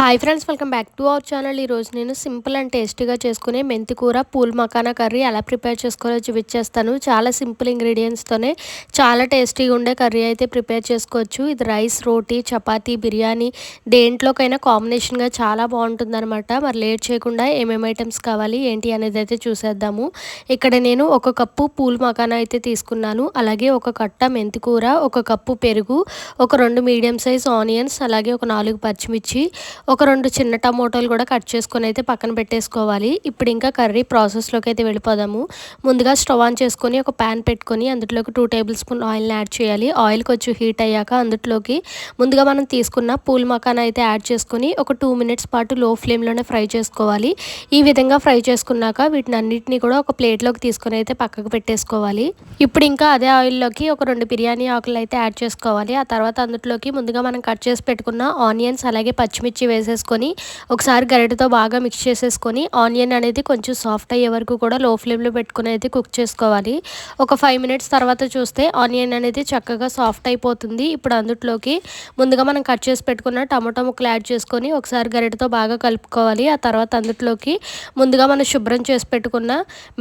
Hi friends welcome back to our channel ఈరోజు నేను simple and టేస్టీగా చేసుకునే మెంతి కూర పూల్ మకానా కర్రీ ఎలా ప్రిపేర్ చేసుకోవాలో చూపించేస్తాను. చాలా సింపుల్ ఇంగ్రీడియంట్స్తోనే చాలా టేస్టీగా ఉండే కర్రీ అయితే ప్రిపేర్ చేసుకోవచ్చు. ఇది రైస్ రోటీ చపాతీ బిర్యానీ దేంట్లోకైనా కాంబినేషన్గా చాలా బాగుంటుందన్నమాట. మరి లేట్ చేయకుండా ఏమేమి ఐటమ్స్ కావాలి ఏంటి అనేది అయితే చూసేద్దాము. ఇక్కడ నేను ఒక కప్పు పూల్ మకానా అయితే తీసుకున్నాను. అలాగే ఒక కట్ట మెంతి కూర ఒక కప్పు పెరుగు ఒక రెండు మీడియం సైజ్ ఆనియన్స్ అలాగే ఒక నాలుగు పచ్చిమిర్చి ఒక రెండు చిన్న టమోటాలు కూడా కట్ చేసుకొని అయితే పక్కన పెట్టేసుకోవాలి. ఇప్పుడు ఇంకా కర్రీ ప్రాసెస్లోకి అయితే వెళ్ళిపోదాము. ముందుగా స్టవ్ ఆన్ చేసుకొని ఒక ప్యాన్ పెట్టుకొని అందులోకి టూ టేబుల్ స్పూన్ ఆయిల్ని యాడ్ చేయాలి. ఆయిల్ కొంచెం హీట్ అయ్యాక అందులోకి ముందుగా మనం తీసుకున్న పూల్ మకాన్ అయితే యాడ్ చేసుకొని ఒక టూ మినిట్స్ పాటు లో ఫ్లేమ్లోనే ఫ్రై చేసుకోవాలి. ఈ విధంగా ఫ్రై చేసుకున్నాక వీటిని అన్నింటినీ కూడా ఒక ప్లేట్లోకి తీసుకొని అయితే పక్కకు పెట్టేసుకోవాలి. ఇప్పుడు ఇంకా అదే ఆయిల్లోకి ఒక రెండు బిర్యానీ ఆకులు అయితే యాడ్ చేసుకోవాలి. ఆ తర్వాత అందులోకి ముందుగా మనం కట్ చేసి పెట్టుకున్న ఆనియన్స్ అలాగే పచ్చిమిర్చి వేసేసుకొని ఒకసారి గరిటతో బాగా మిక్స్ చేసేసుకొని ఆనియన్ అనేది కొంచెం సాఫ్ట్ అయ్యే వరకు కూడా లో ఫ్లేమ్లో పెట్టుకుని అయితే కుక్ చేసుకోవాలి. ఒక ఫైవ్ మినిట్స్ తర్వాత చూస్తే ఆనియన్ అనేది చక్కగా సాఫ్ట్ అయిపోతుంది. ఇప్పుడు అందుట్లోకి ముందుగా మనం కట్ చేసి పెట్టుకున్న టమాటో ముక్కలు యాడ్ చేసుకొని ఒకసారి గరిటతో బాగా కలుపుకోవాలి. ఆ తర్వాత అందుట్లోకి ముందుగా మనం శుభ్రం చేసి పెట్టుకున్న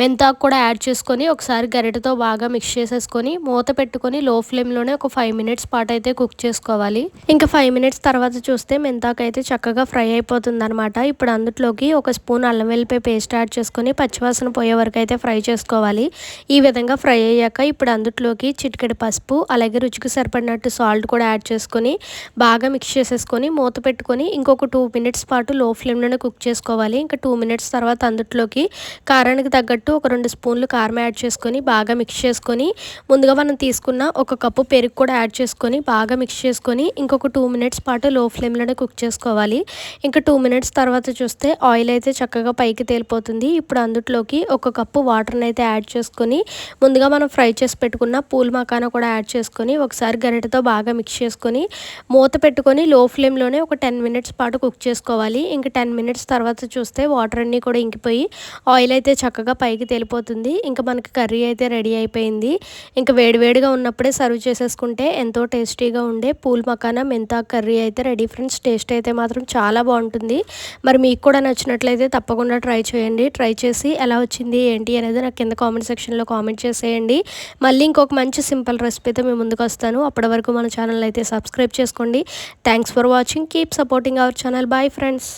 మెంతాకు కూడా యాడ్ చేసుకొని ఒకసారి గరిటతో బాగా మిక్స్ చేసేసుకొని మూత పెట్టుకొని లో ఫ్లేమ్లోనే ఒక ఫైవ్ మినిట్స్ పాటు అయితే కుక్ చేసుకోవాలి. ఇంకా ఫైవ్ మినిట్స్ తర్వాత చూస్తే మెంతాకు అయితే చక్కగా చక్కగా ఫ్రై అయిపోతుంది అనమాట ఇప్పుడు అందులోకి ఒక స్పూన్ అల్లం వెల్లిపాయ పేస్ట్ యాడ్ చేసుకొని పచ్చివాసన పోయే వరకు అయితే ఫ్రై చేసుకోవాలి. ఈ విధంగా ఫ్రై అయ్యాక ఇప్పుడు అందులోకి చిటికెడు పసుపు అలాగే రుచికి సరిపడినట్టు సాల్ట్ కూడా యాడ్ చేసుకొని బాగా మిక్స్ చేసేసుకొని మూత పెట్టుకొని ఇంకొక టూ మినిట్స్ పాటు లో ఫ్లేమ్లోనే కుక్ చేసుకోవాలి. ఇంకా టూ మినిట్స్ తర్వాత అందులోకి కారానికి తగ్గట్టు ఒక రెండు స్పూన్లు కారం యాడ్ చేసుకొని బాగా మిక్స్ చేసుకొని ముందుగా మనం తీసుకున్న ఒక కప్పు పెరుగు కూడా యాడ్ చేసుకొని బాగా మిక్స్ చేసుకొని ఇంకొక టూ మినిట్స్ పాటు లో ఫ్లేమ్లోనే కుక్ చేసుకోవాలి. చేసుకోవాలి ఇంకా టూ మినిట్స్ తర్వాత చూస్తే ఆయిల్ అయితే చక్కగా పైకి తేలిపోతుంది. ఇప్పుడు అందుట్లోకి ఒక కప్పు వాటర్ని అయితే యాడ్ చేసుకొని ముందుగా మనం ఫ్రై చేసి పెట్టుకున్న పూల్ మకానా కూడా యాడ్ చేసుకొని ఒకసారి గరిటతో బాగా మిక్స్ చేసుకొని మూత పెట్టుకొని లో ఫ్లేమ్లోనే ఒక టెన్ మినిట్స్ పాటు కుక్ చేసుకోవాలి. ఇంకా టెన్ మినిట్స్ తర్వాత చూస్తే వాటర్ అన్నీ కూడా ఇంకిపోయి ఆయిల్ అయితే చక్కగా పైకి తేలిపోతుంది. ఇంకా మనకి కర్రీ అయితే రెడీ అయిపోయింది. ఇంకా వేడివేడిగా ఉన్నప్పుడే సర్వ్ చేసేసుకుంటే ఎంతో టేస్టీగా ఉండే పూల్ మకానా మెంతా కర్రీ అయితే రెడీ ఫ్రెండ్స్ టేస్ట్ అయితే మాత్రం చాలా బాగుంటుంది. మరి మీకు కూడా నచ్చినట్లయితే తప్పకుండా ట్రై చేయండి. ట్రై చేసి ఎలా వచ్చింది ఏంటి అనేది నాకు కింద కామెంట్ సెక్షన్లో కామెంట్ చేసేయండి. మళ్ళీ ఇంకొక మంచి సింపుల్ రెసిపీతో మేము ముందుకు వస్తాను. అప్పటి వరకు మన ఛానల్ అయితే సబ్స్క్రైబ్ చేసుకోండి. Thanks for watching keep supporting our channel bye friends